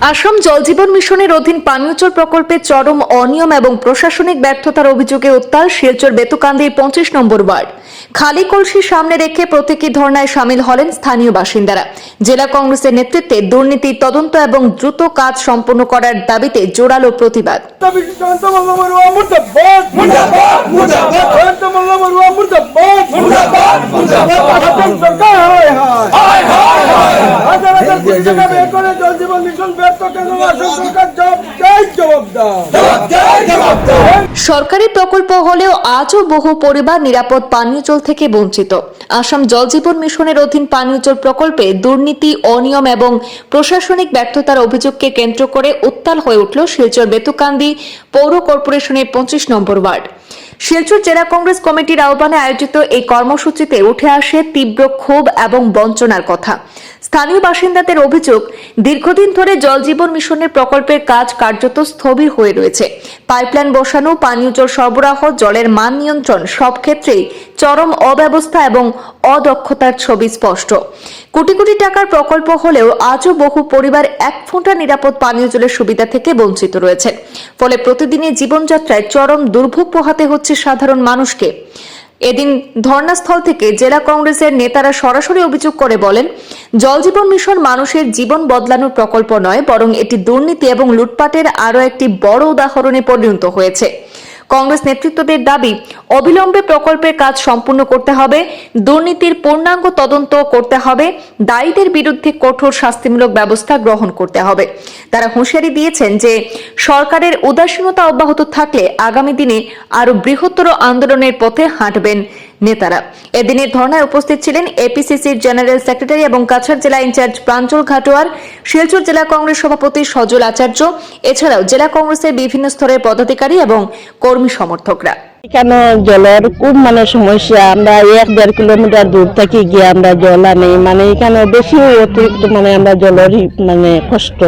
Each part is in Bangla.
আসাম জল জীবন মিশনের অধীন পানীয় জল প্রকল্পে চরম অনিয়ম এবং প্রশাসনিক ব্যর্থতার অভিযোগে উত্তাল শিলচর বেতুকান্দির পঁচিশ নম্বর ওয়ার্ড খালি কলসি সামনে রেখে প্রতীকী ধর্নায় সামিল হলেন স্থানীয় বাসিন্দারা জেলা কংগ্রেসের নেতৃত্বে দুর্নীতি তদন্ত এবং দ্রুত কাজ সম্পন্ন করার দাবিতে জোরালো প্রতিবাদ করে জল জীবন মিশন ব্যর্থ কেন? চাই জবাব দাও সরকারি প্রকল্প হলেও আজও বহু পরিবার নিরাপদ পানীয় জল থেকে বঞ্চিত। আসাম জল জীবন মিশনের অধীন পানীয় জল প্রকল্পে দুর্নীতি অনিয়ম এবং প্রশাসনিক ব্যর্থতার অভিযোগকে কেন্দ্র করে উত্তাল হয়ে উঠল শিলচর বেতুকান্দি পৌর কর্পোরেশনের পঁচিশ নম্বর ওয়ার্ড। শিলচর জেলা কংগ্রেস কমিটির আহ্বানে আয়োজিত এই কর্মসূচিতে উঠে আসে তীব্র ক্ষোভ এবং বঞ্চনার কথা। স্থানীয় বাসিন্দাদের অভিযোগ, দীর্ঘদিন ধরে জল জীবন মিশনের প্রকল্পের কাজ কার্যত স্থবির হয়ে রয়েছে। পাইপলাইন বসানো, পানীয় জল সরবরাহ, জলের মান নিয়ন্ত্রণ সব ক্ষেত্রেই চরম অব্যবস্থা এবং অদক্ষতার ছবি স্পষ্ট। কোটি কোটি টাকার প্রকল্প হলেও আজও বহু পরিবার এক ফোঁটা নিরাপদ পানীয় জলের সুবিধা থেকে বঞ্চিত রয়েছে। ফলে প্রতিদিনের জীবনযাত্রায় চরম দুর্ভোগ পোহাতে হচ্ছে সাধারণ মানুষকে। এদিন ধর্নাস্থল থেকে জেলা কংগ্রেসের নেতারা সরাসরি অভিযোগ করে বলেন জল জীবন মিশন মানুষের জীবন বদলানোর প্রকল্প নয়, বরং এটি দুর্নীতি এবং লুটপাটের আরও একটি বড় উদাহরণে পরিণত হয়েছে। কংগ্রেস নেতৃত্বদের দাবি, অবিলম্বে প্রকল্পের কাজ সম্পূর্ণ করতে হবে, দুর্নীতির পূর্ণাঙ্গ তদন্ত করতে হবে, দায়ীদের বিরুদ্ধে কঠোর শাস্তিমূলক ব্যবস্থা গ্রহণ করতে হবে। তারা হুঁশিয়ারি দিয়েছেন যে, সরকারের উদাসীনতা অব্যাহত থাকলে আগামী দিনে আরও বৃহত্তর আন্দোলনের পথে হাঁটবেন নেতারা। এদিনের ধর্নায় উপস্থিত ছিলেন এপিসিসির জেনারেল সেক্রেটারি এবং কাছাড় জেলা ইনচার্জ প্রাঞ্চল ঘাটোয়ার, শিলচর জেলা কংগ্রেস সভাপতি সজল আচার্য, এছাড়াও জেলা কংগ্রেসের বিভিন্ন স্তরের পদাধিকারী এবং কর্মী সমর্থকরা। এখানে জলের খুব মানে সমস্যা, আমরা এক দেড় কিলোমিটার দূর থেকে গিয়ে আমরা জল আনি মানে এখানে বেশি অতিরিক্ত মানে আমরা জলের মানে কষ্ট।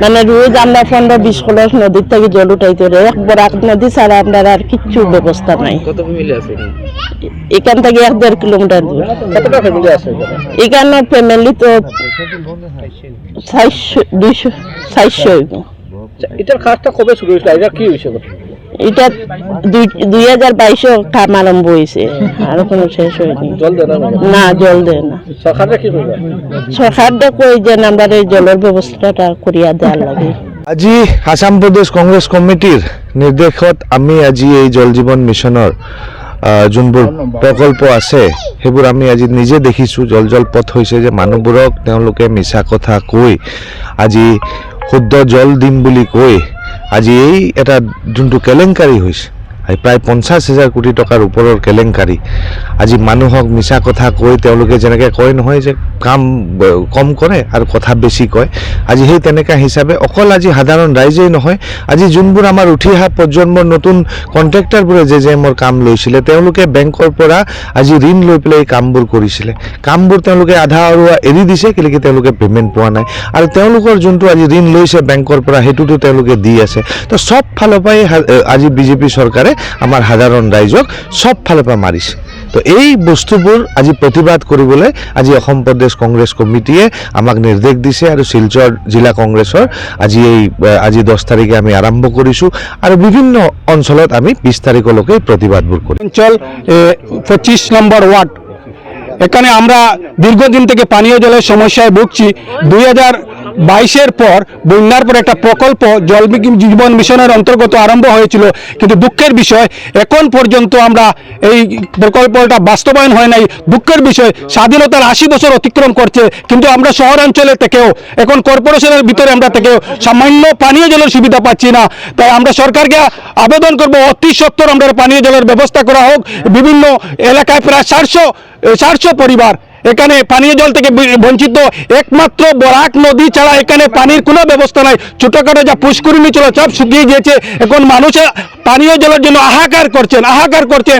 মানে রোজ আমরা পনেরো বিশ কলস নদীর থেকে জল উঠাইতে রে এক বরাক নদী ছাড়া আমরা আর কিচ্ছু ব্যবস্থা নাই এখানে? থেকে এক দেড় কিলোমিটার দূর এখানে? ফ্যামিলি তো দুইশো চারশো। আচ্ছা, এটার কাজটা কবে শুরু হয়েছিল এটা কি হয়েছে এটা দুই হাজার বাইশও কাম আরম্ভ হয়েছে। আর কোনো শেষ হয়নি। না জল দেয় না। সরকারটা কই যে আমরা এই জলের ব্যবস্থাটা করিয়া দেওয়ার লাগে। আজি আসাম প্ৰদেশ কংগ্ৰেছ কমিটিৰ নিৰ্দেশত আমি আজি এই জল জীৱন মিছনৰ যোনবোৰ প্ৰকল্প আছে সেইবোৰ আমি আজি নিজে দেখিছোঁ। জল জল পথ হৈছে যে মানুহবোৰক তেওঁলোকে মিছা কথা কৈ আজি শুদ্ধ জল দিম বুলি কৈ আজি এই এটা যোনটো কেলেংকাৰী হৈছে প্ৰায় পঞ্চাছ হাজাৰ কোটি টকাৰ ওপৰৰ কেলেংকাৰী। আজি মানুহক মিছা কথা কৈ তেওঁলোকে যেনেকৈ কয় নহয় যে কাম কম কৰে আৰু কথা বেছি কয়, আজি সেই তেনেকুৱা হিচাপে অকল আজি সাধাৰণ ৰাইজেই নহয়, আজি যোনবোৰ আমাৰ উঠি অহা প্ৰজন্মৰ নতুন কণ্ট্ৰেক্টাৰবোৰে জে জে এমৰ কাম লৈছিলে, তেওঁলোকে বেংকৰ পৰা আজি ঋণ লৈ পেলাই এই কামবোৰ কৰিছিলে। কামবোৰ তেওঁলোকে আধা আৰুৱা এৰি দিছে কেলেকি তেওঁলোকে পে'মেণ্ট পোৱা নাই। আৰু তেওঁলোকৰ যোনটো আজি ঋণ লৈছে বেংকৰ পৰা, সেইটোতো তেওঁলোকে দি আছে। তো চব ফালৰ পৰাই আজি বিজেপি চৰকাৰে আমাৰ সাধাৰণ ৰাইজক চব ফালৰ পৰা মাৰিছে। তো এই বস্তুবোৰ আজি প্ৰতিবাদ কৰিবলৈ আজি অসম প্ৰদেশ কংগ্ৰেছ কমিটিয়ে আমাক নিৰ্দেশ দিছে আৰু শিলচৰ জিলা কংগ্ৰেছৰ আজি এই আজি দহ তাৰিখে আমি আৰম্ভ কৰিছোঁ আৰু বিভিন্ন অঞ্চলত আমি বিছ তাৰিখলৈকে প্ৰতিবাদবোৰ কৰিম। অঞ্চল পঁচিশ নম্বর ওয়ার্ড এখানে আমরা দীর্ঘদিন থেকে পানীয় জলের সমস্যায় ভুগছি। দুই হাজার বাইশের পর বন্যার পর একটা প্রকল্প জল জীবন মিশনের অন্তর্গত আরম্ভ হয়েছিল। কিন্তু দুঃখের বিষয়, এখন পর্যন্ত আমরা এই প্রকল্পটা বাস্তবায়ন হয় নাই। দুঃখের বিষয়, স্বাধীনতার আশি বছর অতিক্রম করছে। কিন্তু আমরা শহরাঞ্চলে থেকেও, এখন কর্পোরেশনের ভিতরে আমরা থেকেও সামান্য পানীয় জলের সুবিধা পাচ্ছি না। তাই আমরা সরকারকে আবেদন করব, অতি সত্তর আমরা পানীয় জলের ব্যবস্থা করা হোক। বিভিন্ন এলাকায় প্রায় চারশো চারশো পরিবার এখানে পানীয় জল থেকে বঞ্চিত একমাত্র বরাক নদী ছাড়া এখানে পানির কোনো ব্যবস্থা নাই। ছোটখাটো যা পুষ্করিণী ছিল সব শুকিয়ে গিয়েছে। এখন মানুষের পানীয় জলের জন্য হাহাকার করছেন হাহাকার করছেন।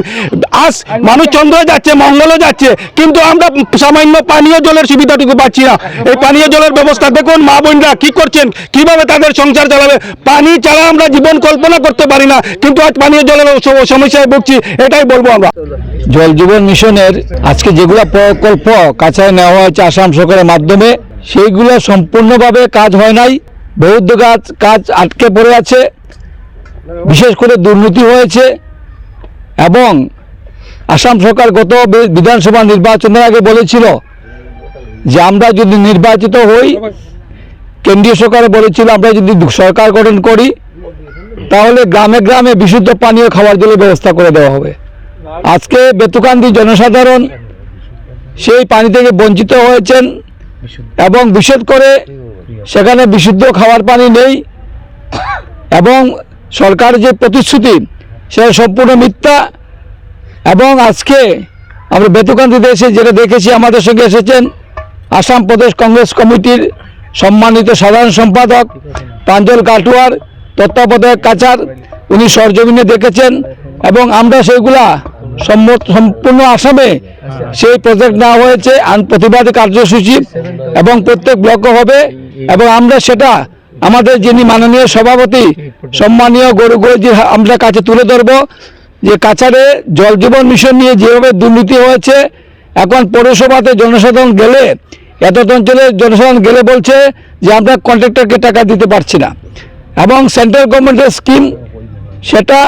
আজ মানুষ চন্দ্র যাচ্ছে, মঙ্গলও যাচ্ছে, কিন্তু আমরা সামান্য পানীয় জলের সুবিধাটুকু পাচ্ছি না। এই পানীয় জলের ব্যবস্থা দেখুন মা বোনরা কি করছেন, কীভাবে তাদের সংসার চালাবে। পানি ছাড়া আমরা জীবন কল্পনা করতে পারি না, কিন্তু আজ পানীয় জলের সমস্যায় ভুগছি, এটাই বলব আমরা। জল জীবন মিশনের আজকে যেগুলো প্রকল্প কাছায় নেওয়া হয়েছে আসাম সরকারের মাধ্যমে। সেইগুলো সম্পূর্ণভাবে কাজ হয় নাই। বহুত কাজ কাজ আটকে পড়ে আছে। বিশেষ করে দুর্নীতি হয়েছে। এবং আসাম সরকার গত বিধানসভা নির্বাচনের আগে বলেছিল যে আমরা যদি নির্বাচিত হই, কেন্দ্রীয় সরকার বলেছিল আমরা যদি সরকার গঠন করি, তাহলে গ্রামে গ্রামে বিশুদ্ধ পানীয় খাওয়ার জলের ব্যবস্থা করে দেওয়া হবে। আজকে বেতুকান্দি জনসাধারণ সেই পানি থেকে বঞ্চিত হয়েছেন এবং বিশেষ করে সেখানে বিশুদ্ধ খাওয়ার পানি নেই এবং সরকার যে প্রতিশ্রুতি সেটা সম্পূর্ণ মিথ্যা এবং আজকে আমরা বেতুকান্দিতে এসে যেটা দেখেছি, আমাদের সঙ্গে এসেছেন আসাম প্রদেশ কংগ্রেস কমিটির সম্মানিত সাধারণ সম্পাদক প্রাঞ্জল কাটুয়ার তত্ত্বাবধায়ক কাচার, উনি সরজমিনে দেখেছেন এবং আমরা সেইগুলা সম্পূর্ণ আসামে সেই প্রজেক্ট নেওয়া হয়েছে প্রতিবাদী কার্যসূচি এবং প্রত্যেক ব্লকও হবে এবং আমরা সেটা আমাদের যিনি মাননীয় সভাপতি, সম্মানীয় গরু গরুজি আমরা কাছে তুলে ধরবো যে কাছাড়ে জল জীবন মিশন নিয়ে যেভাবে দুর্নীতি হয়েছে, এখন পৌরসভাতে জনসাধারণ গেলে এত অঞ্চলে জনসাধারণ গেলে বলছে যে আমরা কন্ট্রাক্টরকে টাকা দিতে পারছি না। এবং সেন্ট্রাল গভর্নমেন্টের স্কিম সেটা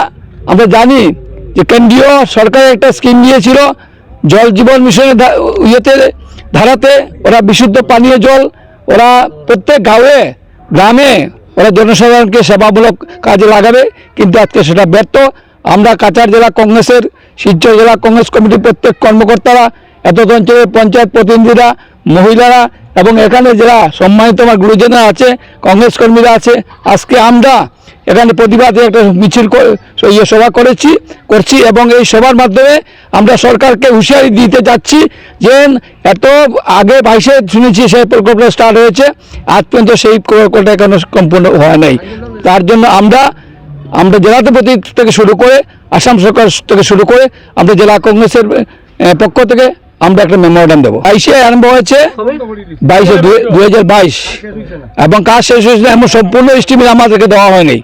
আমরা জানি যে কেন্দ্রীয় সরকার একটা স্কিম নিয়েছিল জল জীবন মিশনের ইয়েতে, ধারাতে ওরা বিশুদ্ধ পানীয় জল, ওরা প্রত্যেক গাঁয়ে গ্রামে ওরা জনসাধারণকে সেবামূলক কাজে লাগাবে, কিন্তু আজকে সেটা ব্যর্থ। আমরা কাছাড় জেলা কংগ্রেসের, শিলচর জেলা কংগ্রেস কমিটির প্রত্যেক কর্মকর্তারা এত অঞ্চলের পঞ্চায়েত প্রতিনিধিরা, মহিলারা এবং এখানে যারা সম্মানিত আমার গুরুজনরা আছে, কংগ্রেস কর্মীরা আছে, আজকে আমরা এখানে প্রতিবাদে একটা মিছিল ইয়ে সভা করেছি, করছি এবং এই সভার মাধ্যমে আমরা সরকারকে হুঁশিয়ারি দিতে যাচ্ছি যে এত আগে বাইশে শুনেছি সেই প্রকল্প স্টার্ট হয়েছে, আজ পর্যন্ত সেই প্রকল্পটা এখনও সম্পূর্ণ হয় নাই। তার জন্য আমরা আমরা জেলাধিপতি থেকে শুরু করে, আসাম সরকার থেকে শুরু করে, আমরা জেলা কংগ্রেসের পক্ষ থেকে আমরা একটা মেমোরান্ডাম দেবো। বাইশে আরম্ভ হয়েছে, বাইশে দু হাজার বাইশ। এবং কাজ শেষ হয়েছিল এমন সম্পূর্ণ এস্টিমেট আমাদেরকে দেওয়া হয়নি।